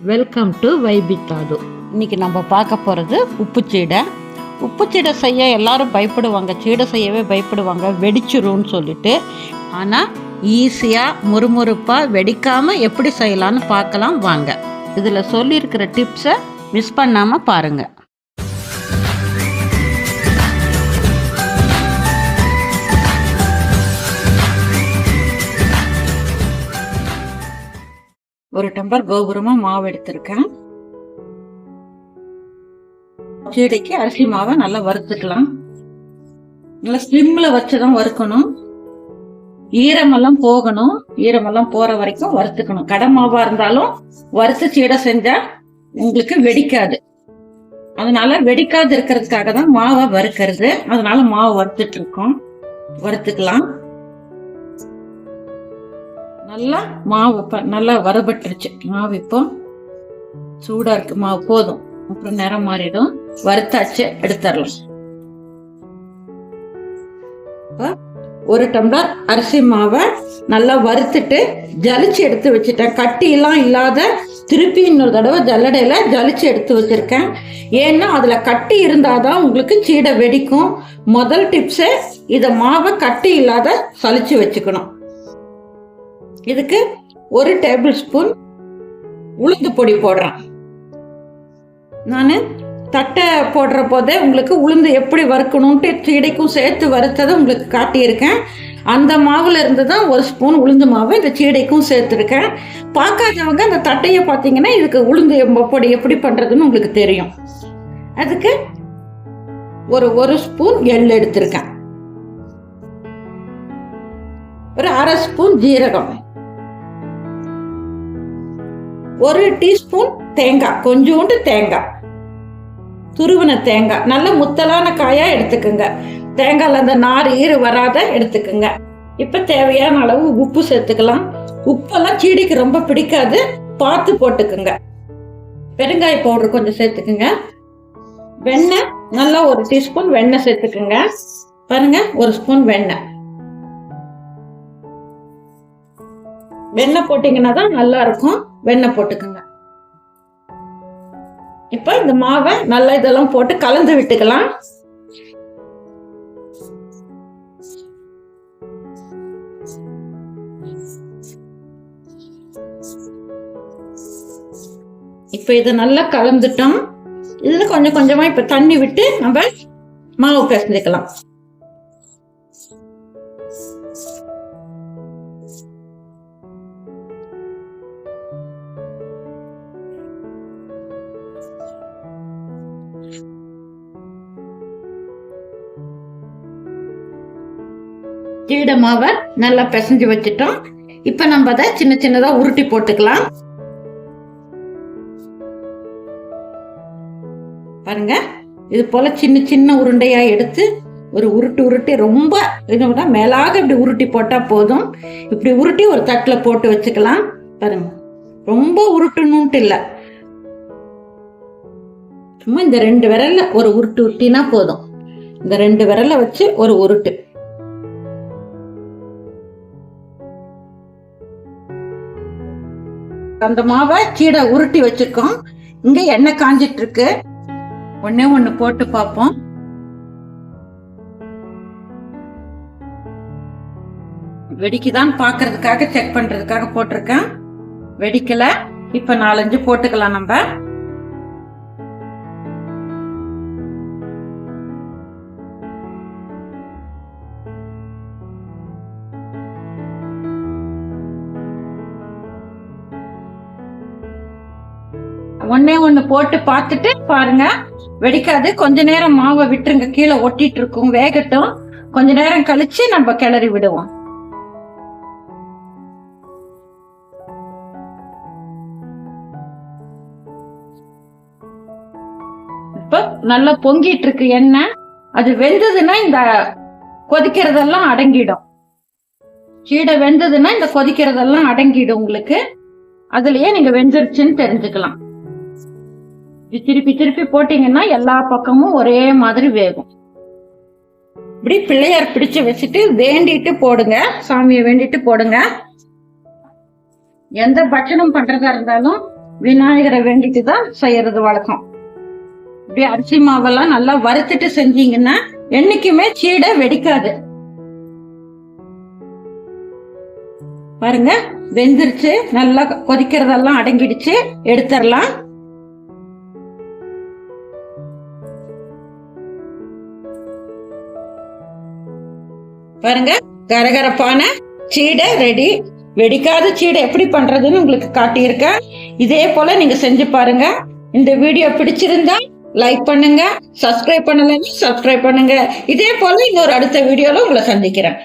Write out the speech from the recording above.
Welcome to வைபித்தாது இன்னைக்கு நம்ம பார்க்க போகிறது உப்பு சீடை. உப்பு சீடை செய்ய எல்லாரும் பயப்படுவாங்க. சீடை செய்யவே பயப்படுவாங்க. வெடிச்சிரும்னு சொல்லிட்டு. ஆனால் ஈஸியாக முறுமுறுப்பாக வெடிக்காமல் எப்படி செய்யலான்னு பார்க்கலாம். வாங்க. இதில் சொல்லியிருக்கிற டிப்ஸை மிஸ் பண்ணாமல் பாருங்கள் ஒரு டம்ளர் கோபுரமா மாவு எடுத்திருக்கேன். சீடைக்கு அரிசி மாவை நல்லா வறுத்துக்கலாம். நல்லா ஸ்லிம்ல வச்சுதான் வறுக்கணும். ஈரமெல்லாம் போகணும். ஈரமெல்லாம் போற வரைக்கும் வறுத்துக்கணும். கடை மாவா இருந்தாலும் வறுத்து சீடை செஞ்சா உங்களுக்கு வெடிக்காது. அதனால வெடிக்காது இருக்கிறதுக்காக தான் மாவை வறுக்கிறது. அதனால மாவு வறுத்துட்டு இருக்கோம். வறுத்துக்கலாம். நல்லா மாவு நல்லா வறுபட்டுருச்சு. மாவு இப்போ சூடாக இருக்கு. மாவு போதும். அப்புறம் நிறம் மாறிடும். வறுத்தாச்சு. எடுத்துடலாம். ஒரு டம்ளர் அரிசி மாவை நல்லா வறுத்துட்டு ஜலிச்சு எடுத்து வச்சுட்டேன். கட்டியெல்லாம் இல்லாத திருப்பி இன்னொரு தடவை ஜல்லடையில் ஜலிச்சு எடுத்து வச்சுருக்கேன். ஏன்னா அதில் கட்டி இருந்தால் தான் உங்களுக்கு சீடை வெடிக்கும். முதல் டிப்ஸே இதை மாவை கட்டி இல்லாத சலிச்சு வச்சுக்கணும். இதுக்கு ஒரு டேபிள் ஸ்பூன் உளுந்து பொடி போடுறேன். நான் தட்டை போடுற போதே உங்களுக்கு உளுந்து எப்படி வறுக்கணும்ட்டு சீடைக்கும் சேர்த்து வறுத்ததை உங்களுக்கு காட்டியிருக்கேன். அந்த மாவுல இருந்து தான் ஒரு ஸ்பூன் உளுந்து மாவு இந்த சீடைக்கும் சேர்த்துருக்கேன். பார்க்காதவங்க அந்த தட்டையை பார்த்தீங்கன்னா இதுக்கு உளுந்து பொடி எப்படி பண்ணுறதுன்னு உங்களுக்கு தெரியும். அதுக்கு ஒரு ஒரு ஸ்பூன் எள் எடுத்திருக்கேன். ஒரு அரை ஸ்பூன் ஜீரகம். ஒரு டீஸ்பூன் தேங்காய் கொஞ்சோண்டு தேங்காய். துருவின தேங்காய். நல்ல முத்தலான காயா எடுத்துக்கோங்க. தேங்காயில் அந்த நார் ஈறு வராத எடுத்துக்கோங்க. இப்போ தேவையான அளவு உப்பு சேர்த்துக்கலாம். உப்பெல்லாம் சீடிக்கு ரொம்ப பிடிக்காது. பார்த்து போட்டுக்குங்க. பெருங்காய பவுடர் கொஞ்சம் சேர்த்துக்குங்க. வெண்ணெய் நல்லா ஒரு டீஸ்பூன் வெண்ணெய் சேர்த்துக்குங்க. பாருங்க ஒரு ஸ்பூன் வெண்ணெய். வெண்ணெய் போட்டிங்கன்னா தான் நல்லா இருக்கும் வெண்ணெய் போட்டுக்கோங்க. இப்போ இந்த மாவை நல்லா இதெல்லாம் போட்டு கலந்து விட்டுக்கலாம். இப்போ இதை நல்லா கலந்துட்டோம். இதில் கொஞ்சம் கொஞ்சமாக இப்போ தண்ணி விட்டு நம்ம மாவு பிசைஞ்சுக்கலாம். ஜீட மாவை நல்லா பிசைஞ்சு வச்சுட்டோம். இப்ப நம்ம அதை சின்ன சின்னதா உருட்டி போட்டுக்கலாம். பாருங்க இது போல சின்ன சின்ன உருண்டையா எடுத்து ஒரு உருட்டு உருட்டி ரொம்ப இதோட மேலாக இப்படி உருட்டி போட்டா போதும். இப்படி உருட்டி ஒரு தட்டில் போட்டு வச்சுக்கலாம். பாருங்க ரொம்ப உருட்டணும்ட்டு இல்லை. சும்மா இந்த ரெண்டு விரல்ல ஒரு உருட்டு உருட்டினா போதும். இந்த ரெண்டு விரலை வச்சு ஒரு உருட்டு. அந்த மாவை கீழே உருட்டி வச்சிருக்கோம். இங்க எண்ணெய் காஞ்சிட்டு இருக்கு ஒன்னே ஒண்ணு போட்டு பார்ப்போம். வெடிக்குதான் பாக்குறதுக்காக செக் பண்றதுக்காக போட்டிருக்கேன். வெடிக்கல. இப்ப நாலஞ்சு போட்டுக்கலாம் நம்ம. ஒன்னே ஒன்று போட்டு பார்த்துட்டு பாருங்க. வெடிக்காது. கொஞ்ச நேரம் மாவை விட்டுருங்க. கீழே ஒட்டிட்டு இருக்கும். வேகட்டும். கொஞ்ச நேரம் கழிச்சு நம்ம கிளறி விடுவோம். இப்ப நல்லா பொங்கிட்டு இருக்கு எண்ணெய். அது வெந்ததுன்னா இந்த கொதிக்கிறதெல்லாம் அடங்கிடும். கீழே வெந்ததுன்னா இந்த கொதிக்கிறதெல்லாம் அடங்கிடும் உங்களுக்கு. அதுலயே நீங்க வெந்துருச்சுன்னு தெரிஞ்சுக்கலாம். திருப்பி திருப்பி போட்டீங்கன்னா எல்லா பக்கமும் ஒரே மாதிரி வேகும். இப்படி பிள்ளையார் பிடிச்சு வச்சுட்டு வேண்டிட்டு போடுங்க. சாமியை வேண்டிட்டு போடுங்க. எந்த பட்சணம் பண்றதா இருந்தாலும் விநாயகரை வேண்டிட்டு தான் செய்யறது வழக்கம். இப்படி அரிசி மாவெல்லாம் நல்லா வறுத்துட்டு செஞ்சீங்கன்னா என்னைக்குமே சீடை வெடிக்காது. பாருங்க வெந்துருச்சு நல்லா கொதிக்கிறதெல்லாம் அடங்கிடுச்சு எடுத்துடலாம். பாருங்க கரகரப்பான சீடை ரெடி வெடிக்காத சீடை எப்படி பண்றதுன்னு உங்களுக்கு காட்டியிருக்கேன். இதே போல நீங்க செஞ்சு பாருங்க. இந்த வீடியோ பிடிச்சிருந்தா லைக் பண்ணுங்க சப்ஸ்கிரைப் பண்ணலன்னு சப்ஸ்கிரைப் பண்ணுங்க. இதே போல இன்னொரு அடுத்த வீடியோல உங்களை சந்திக்கிறேன்.